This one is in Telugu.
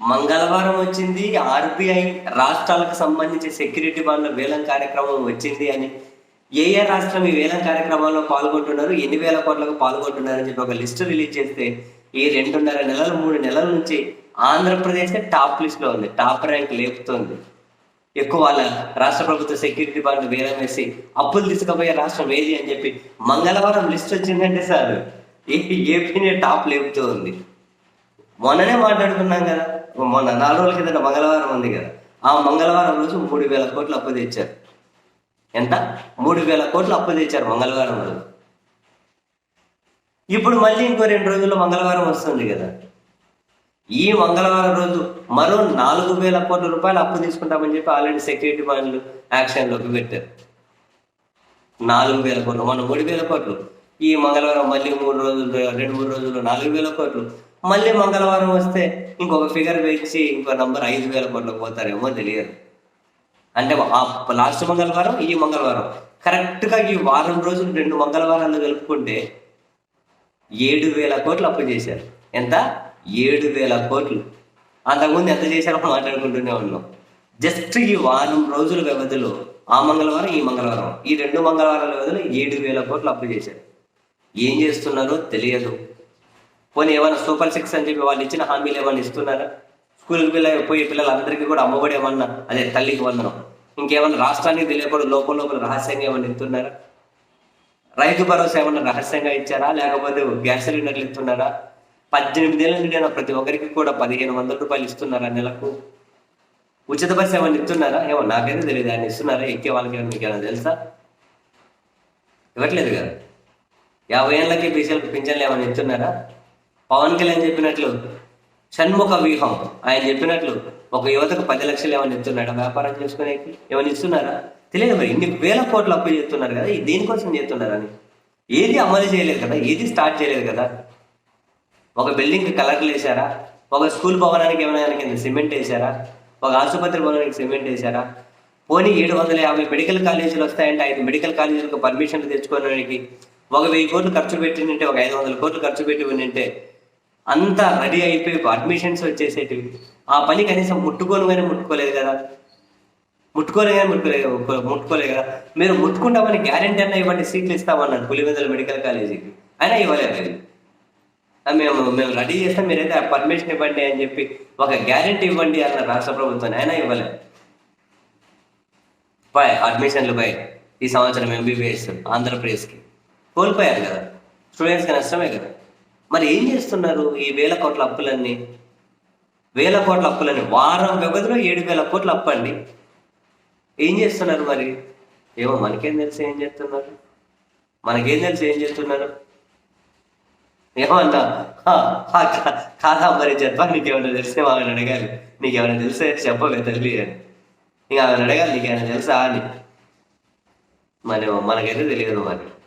మంగళవారం వచ్చింది ఆర్బీఐ రాష్ట్రాలకు సంబంధించి సెక్యూరిటీ బాండ్ల వేలం కార్యక్రమం వచ్చింది అని. ఏ ఏ రాష్ట్రం ఈ వేలం కార్యక్రమంలో పాల్గొంటున్నారు ఎన్ని వేల కోట్లకు పాల్గొంటున్నారు అని చెప్పి ఒక లిస్టు రిలీజ్ చేస్తే ఈ రెండున్నర నెలలు మూడు నెలల నుంచి ఆంధ్రప్రదేశ్ టాప్ లిస్ట్లో ఉంది టాప్ ర్యాంక్ లేపుతోంది. ఎక్కువ వాళ్ళ రాష్ట్ర ప్రభుత్వ సెక్యూరిటీ బాండ్ వేలం వేసి అప్పులు తీసుకుపోయే రాష్ట్రం ఏది అని చెప్పి మంగళవారం లిస్ట్ వచ్చిందంటే సార్. ఏపీనే టాప్ లేపుతూ ఉంది మొన్ననే మాట్లాడుకున్నాం కదా. మొన్న నాలుగు రోజుల కింద మంగళవారం ఉంది కదా. ఆ మంగళవారం రోజు మూడు వేల కోట్లు అప్పు తెచ్చారు. ఎంత? మూడు వేల కోట్లు అప్పు తెచ్చారు మంగళవారం రోజు. ఇప్పుడు మళ్ళీ ఇంకో రెండు రోజుల్లో మంగళవారం వస్తుంది కదా. ఈ మంగళవారం రోజు మరో నాలుగు వేల కోట్ల రూపాయలు అప్పు తీసుకుంటామని చెప్పి ఆల్రెడీ సెక్యూరిటీ బాండ్లు యాక్షన్లోకి పెట్టారు. నాలుగు వేల కోట్లు మన మూడు వేల కోట్లు. ఈ మంగళవారం మళ్ళీ మూడు రోజులు రెండు మూడు రోజులు నాలుగు వేల కోట్లు. మళ్ళీ మంగళవారం వస్తే ఇంకొక ఫిగర్ వేసి ఇంకో నంబర్ ఐదు వేల కోట్లకు పోతారేమో తెలియదు. అంటే ఆ లాస్ట్ మంగళవారం ఈ మంగళవారం. కరెక్ట్గా ఈ వారం రోజులు రెండు మంగళవారాలు కలుపుకుంటే ఏడు వేల కోట్లు అప్పు చేశారు. ఎంత? ఏడు వేల కోట్లు. అంతకుముందు ఎంత చేశారో మాట్లాడుకుంటూనే ఉన్నాం. జస్ట్ ఈ వారం రోజుల వ్యవధిలో ఆ మంగళవారం ఈ మంగళవారం. ఈ రెండు మంగళవారాల వ్యవధిలో ఏడు వేల కోట్లు అప్పు చేశారు. ఏం చేస్తున్నారో తెలియదు. పోనీ ఏమైనా సూపర్ సిక్స్ అని చెప్పి వాళ్ళు ఇచ్చిన హామీలు ఏమైనా ఇస్తున్నారా? స్కూల్కి పిల్ల పోయే పిల్లలందరికీ కూడా అమ్మఒడి ఏమన్నా అదే తల్లికి వందనం. ఇంకేమన్నా రాష్ట్రానికి తెలియకుండా లోపల లోపల రహస్యంగా ఏమన్నా ఇస్తున్నారా? రైతు భరోసా ఏమన్నా రహస్యంగా ఇచ్చారా? లేకపోతే గ్యాస్ సిలిండర్లు ఇస్తున్నారా? పద్దెనిమిది ఏళ్ళ నుండి ప్రతి ఒక్కరికి కూడా పదిహేను వందల రూపాయలు ఇస్తున్నారా నెలకు? ఉచిత బస్సు ఏమైనా ఇస్తున్నారా? ఏమో నాకైతే తెలియదు. ఆయన ఇస్తున్నారా? ఎక్కే వాళ్ళకి ఏమన్నా మీకు ఏమైనా తెలుసా? ఇవ్వట్లేదు కదా. యాభై ఏళ్ళకి బీసీలకు పింఛన్లు ఏమైనా ఇస్తున్నారా? పవన్ కళ్యాణ్ చెప్పినట్లు షణ్ముఖ వ్యూహం. ఆయన చెప్పినట్లు ఒక యువతకు పది లక్షలు ఏమైనా ఇస్తున్నాడు? వ్యాపారం చేసుకునేకి ఏమైనా ఇస్తున్నారా? తెలియదు మరి. ఇన్ని వేల కోట్లు అప్పు చేస్తున్నారు కదా. దేనికోసం చేస్తున్నారని ఏది అమలు చేయలేదు కదా. ఏది స్టార్ట్ చేయలేదు కదా. ఒక బిల్డింగ్కి కలర్లు వేసారా ఒక స్కూల్ భవనానికి ఏమైనా కింద సిమెంట్ వేసారా ఒక ఆసుపత్రి భవనానికి సిమెంట్ వేసారా పోనీ ఏడు వందల యాభై మెడికల్ కాలేజీలు వస్తాయంటే ఐదు మెడికల్ కాలేజీలకు పర్మిషన్లు తెచ్చుకోవడానికి ఒక వెయ్యి కోట్లు ఖర్చు పెట్టిందంటే ఒక ఐదు వందల కోట్లు ఖర్చు పెట్టి ఉండింటే అంతా రెడీ అయిపోయి అడ్మిషన్స్ వచ్చేసేటివి. ఆ పని కనీసం ముట్టుకొని కానీ ముట్టుకోలేదు కదా. ముట్టుకోలే కానీ ముట్టుకోలేదు ముట్టుకోలేదు కదా. మీరు ముట్టుకుంటామని గ్యారెంటీ అన్న ఇవ్వండి సీట్లు ఇస్తామన్నాను పులివెందుల మెడికల్ కాలేజీకి. అయినా ఇవ్వలేదు మేము మేము రెడీ చేస్తాం మీరైతే ఆ పర్మిషన్ ఇవ్వండి అని చెప్పి ఒక గ్యారెంటీ ఇవ్వండి అన్న రాష్ట్ర ప్రభుత్వం అయినా ఇవ్వలేదు. పై అడ్మిషన్లు పై ఈ సంవత్సరం ఎంబీబీఎస్ ఆంధ్రప్రదేశ్కి కోల్పోయారు కదా. స్టూడెంట్స్కి నష్టమే కదా. మరి ఏం చేస్తున్నారు ఈ వేల కోట్ల అప్పులన్నీ? వేల కోట్ల అప్పులని వారం వ్యవధిలో ఏడు వేల కోట్లు అప్పు అండి. ఏం చేస్తున్నారు మరి? ఏమో మనకేం తెలుసు ఏం చేస్తున్నారు. మనకేం తెలుసు ఏం చేస్తున్నారు? ఏమన్నా కాదా మరి చెప్పా నీకేమైనా తెలిస్తే ఆమెను అడగాలి. నీకేమైనా తెలిస్తే చెప్పవే తల్లి అని. ఇంకా ఆమెను అడగాలి నీకేమైనా తెలుసా అని. మరి మనకైతే తెలియదు మరి.